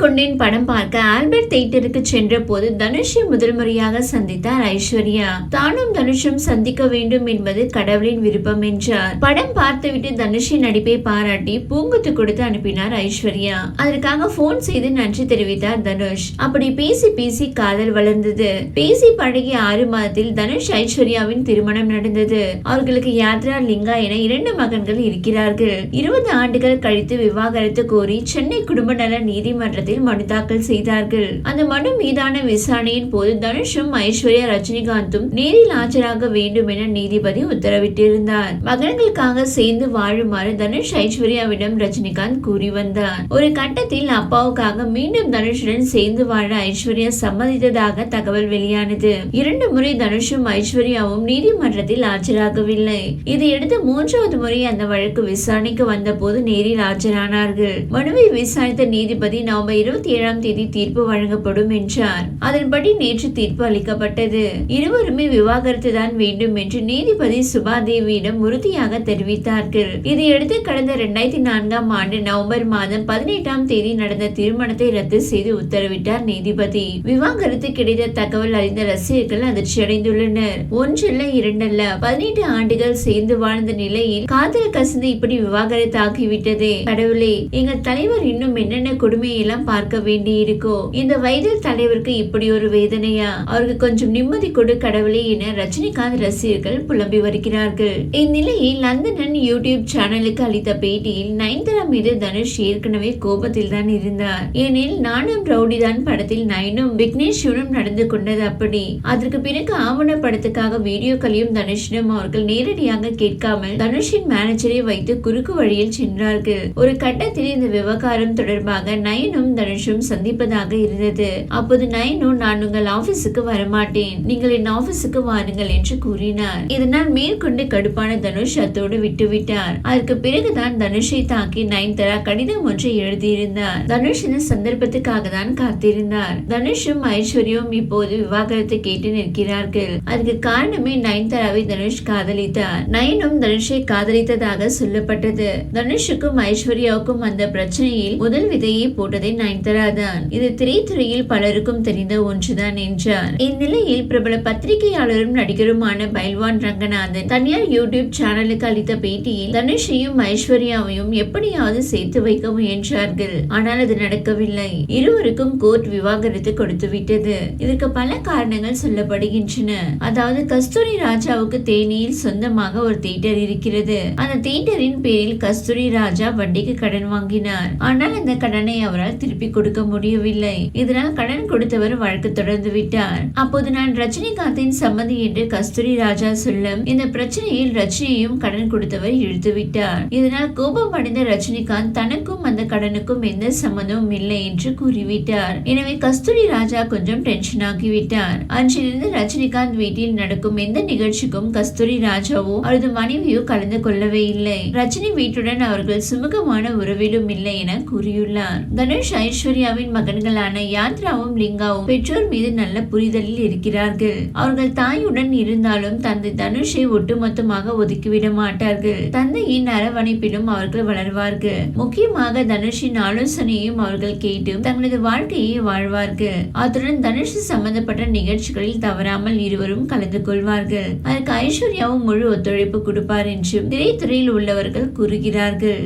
கொண்டேன் படம் பார்க்க ஆல்பர்ட் தேட்டருக்கு சென்ற போது தனுஷை முதல் முறையாக சந்தித்தார் ஐஸ்வர்யா. தானும் தனுஷும் சந்திக்க வேண்டும் என்பது கடவுளின் விருப்பம் என்றார். படம் பார்த்துவிட்டு தனுஷின் நடிப்பை பாராட்டி பூங்குத்து கொடுத்து அனுப்பினார் ஐஸ்வர்யா. அதற்காக போன் செய்து நன்றி தெரிவித்தார் தனுஷ். அப்படி பேசி பேசி காதல் வளர்ந்தது. பேசி பழகிய ஆறு மாதத்தில் தனுஷ் ஐஸ்வர்யாவின் திருமணம் நடந்தது. அவர்களுக்கு யாத்ரா லிங்கா என இரண்டு மகன்கள் இருக்கிறார்கள். இருபது ஆண்டுகள் கழித்து விவாகரத்து கோரி சென்னை குடும்ப நல நீதிமன்றத்தில் நீதிமன்றத்தில் மனு தாக்கல் செய்தார்கள். அந்த மனு மீதான விசாரணையின் போது தனுஷும் ஐஸ்வர்யா ரஜினிகாந்தும் நேரில் ஆஜராக வேண்டும் என நீதிபதி உத்தரவிட்டிருந்தார். மகன்களுக்காக சேர்ந்து வாழுமாறு தனுஷ் ஐஸ்வர்யாவிடம் ரஜினிகாந்த் கூறி வந்தார். ஒரு கட்டத்தில் அப்பாவுக்காக மீண்டும் தனுஷுடன் சேர்ந்து வாழ ஐஸ்வர்யா சம்மதித்ததாக தகவல் வெளியானது. இரண்டு முறை தனுஷும் ஐஸ்வர்யாவும் நீதிமன்றத்தில் ஆஜராகவில்லை. இதையடுத்து மூன்றாவது முறை அந்த வழக்கு விசாரணைக்கு வந்தபோது நேரில் ஆஜரானார்கள். மனுவை விசாரித்த நீதிபதி நவம்பர் இருபத்தி ஏழாம் தேதி தீர்ப்பு வழங்கப்படும் என்றார். அதன்படி நேற்று தீர்ப்பு அளிக்கப்பட்டது. இருவருமே விவாகரத்து தான் வேண்டும் என்று நீதிபதி சுபாதேவியிடம் உறுதியாக தெரிவித்தார்கள். இதையடுத்து கடந்த இரண்டாயிரத்தி நான்காம் ஆண்டு நவம்பர் மாதம் பதினெட்டாம் தேதி நடந்த திருமணத்தை ரத்து செய்து உத்தரவிட்டார் நீதிபதி. விவாகரத்து கிடைத்த தகவல் அறிந்த ரசிகர்கள் அதிர்ச்சி அடைந்துள்ளனர் ஒன்றல்ல இரண்டல்ல பதினெட்டு ஆண்டுகள் சேர்ந்து வாழ்ந்த நிலையில் காதல் கசிந்து இப்படி விவாகரத்து ஆகிவிட்டதே கடவுளே எங்கள் தலைவர் இன்னும் என்னென்ன கொடுமையெல்லாம் பார்க்க வேண்டி இருக்கோ இந்த வயதில் தலைவருக்கு இப்படி ஒரு வேதனையா? அவருக்கு கொஞ்சம் நிம்மதி கொடு கடவுளே என ரஜினிகாந்த் ரசிகர்கள் புலம்பி வருகிறார்கள். இந்நிலையில் லந்தனன் யூடியூப் சேனலுக்கு அளித்த பேட்டியில் நயன்தாரா மீது தனுஷ் ஏற்கனவே கோபத்தில் தான் இருந்தார். ஏனெனில் நானும் ரவுடி தான் படத்தில் நயனும் விக்னேஷுடன் நடந்து கொண்டது அப்படி. அதற்கு பிறகு ஆவண படத்துக்காக வீடியோக்களையும் தனுஷிடம் அவர்கள் நேரடியாக கேட்காமல் தனுஷின் மேனேஜரை வைத்து குறுக்கு வழியில் சென்றார்கள். ஒரு கட்டத்தில் இந்த விவகாரம் தொடர்பாக நயனும் தனுஷும் சந்திப்பதாக இருந்தது. அப்போது நயனும் நான் உங்கள் ஆபீஸுக்கு வரமாட்டேன். நீங்கள் என் ஆபீஸுக்கு வாருங்கள் என்று கூறினார். இதனால் மேற்கொண்டு கடுப்பான தனுஷ் அத்தோடு விட்டுவிட்டார். அதற்கு பிறகுதான் தனுஷை தாக்கி நயன்தாரா கடிதம் ஒன்றை எழுதியிருந்தார். தனுஷ் இந்த சந்தர்ப்பத்துக்காக தான் காத்திருந்தார். தனுஷும் ஐஸ்வர்யும் இப்போது விவாகரத்தை கேட்டு நிற்கிறார்கள். அதுக்கு காரணமே நயன்தாராவை தனுஷ் காதலித்தார். நயனும் தனுஷை காதலித்ததாக சொல்லப்பட்டது. தனுஷுக்கும் ஐஸ்வர்யாவுக்கும் அந்த பிரச்சனையில் முதல் விதையை போட்டதை நயன்தாரா தான் இது திரைத்துறையில் பலருக்கும் தெரிந்த ஒன்றுதான் என்றார். இந்நிலையில் பிரபல பத்திரிகையாளரும் நடிகருமான பைல்வான் ரங்கநாதன் தனியார் யூடியூப் சேனலுக்கு அளித்த பேட்டியில் தனுஷையும் ஐஸ்வர்யாவையும் எப்படியாவது சேர்த்து வைக்க முயன்றார்கள். ஆனால் அது நடக்கவில்லை. இருவருக்கும் கோர்ட் விவாகரத்து கொடுத்து விட்டது. இதற்கு பல காரணங்கள் சொல்லப்படுகின்றன. அதாவது கஸ்தூரி ராஜாவுக்கு தேனியில் சொந்தமாக ஒரு தியேட்டர் இருக்கிறது. அந்த தியேட்டரின் பேரில் கஸ்தூரி ராஜா வட்டிக்கு கடன் வாங்கினார். ஆனால் அந்த கடனை அவரால் திருப்பி கொடுக்க முடியவில்லை. இதனால் கடன் கொடுத்தவர் வழக்கு தொடர்ந்து விட்டார். அப்போது நான் ரஜினிகாந்தின் சம்மதி என்று கஸ்தூரி ராஜா சொல்லும் இந்த பிரச்சனையில் ரஜினியும் கடன் கொடுத்தவர் இழுத்து விட்டார். இதனால் கோபம் அடைந்த ரஜினிகாந்த் தனக்கும் அந்த கடனுக்கும் எந்த சம்மந்தமும் இல்லை என்று கூறிவிட்டார். எனவே கஸ்தூரி ராஜா கொஞ்சம் டென்ஷன் ஆகிவிட்டார். அன்றிலிருந்து ரஜினிகாந்த் வீட்டில் நடக்கும் எந்த நிகழ்ச்சிக்கும் கஸ்தூரி ராஜாவோ அவரது மனைவியோ கலந்து கொள்ளவே இல்லை. ரஜினி வீட்டுடன் அவர்கள் சுமூகமான உறவிலும் இல்லை என கூறியுள்ளார். தனுஷ் ஐஸ்வர்யாவின் மகன்களான யாத்ராவும் லிங்காவும் பெற்றோர் மீது நல்ல புரிதலில் இருக்கிறார்கள். அவர்கள் தாயுடன் இருந்தாலும் தந்தை தனுஷை ஒட்டுமொத்தமாக ஒதுக்கிவிட மாட்டார்கள். தந்தையின் அரவணைப்பிலும் அவர்கள் வளர்வார்கள். முக்கியமாக தனுஷின் ஆலோசனையும் அவர்கள் கேட்டு தங்களது வாழ்க்கையை வாழ்வார்கள். அத்துடன் தனுஷ் சம்பந்தப்பட்ட நிகழ்ச்சிகளில் தவறாமல் இருவரும் கலந்து கொள்வார்கள். அதற்கு ஐஸ்வர்யாவும் முழு ஒத்துழைப்பு கொடுப்பார் என்றும் திரைத்துறையில் உள்ளவர்கள் கூறுகிறார்கள்.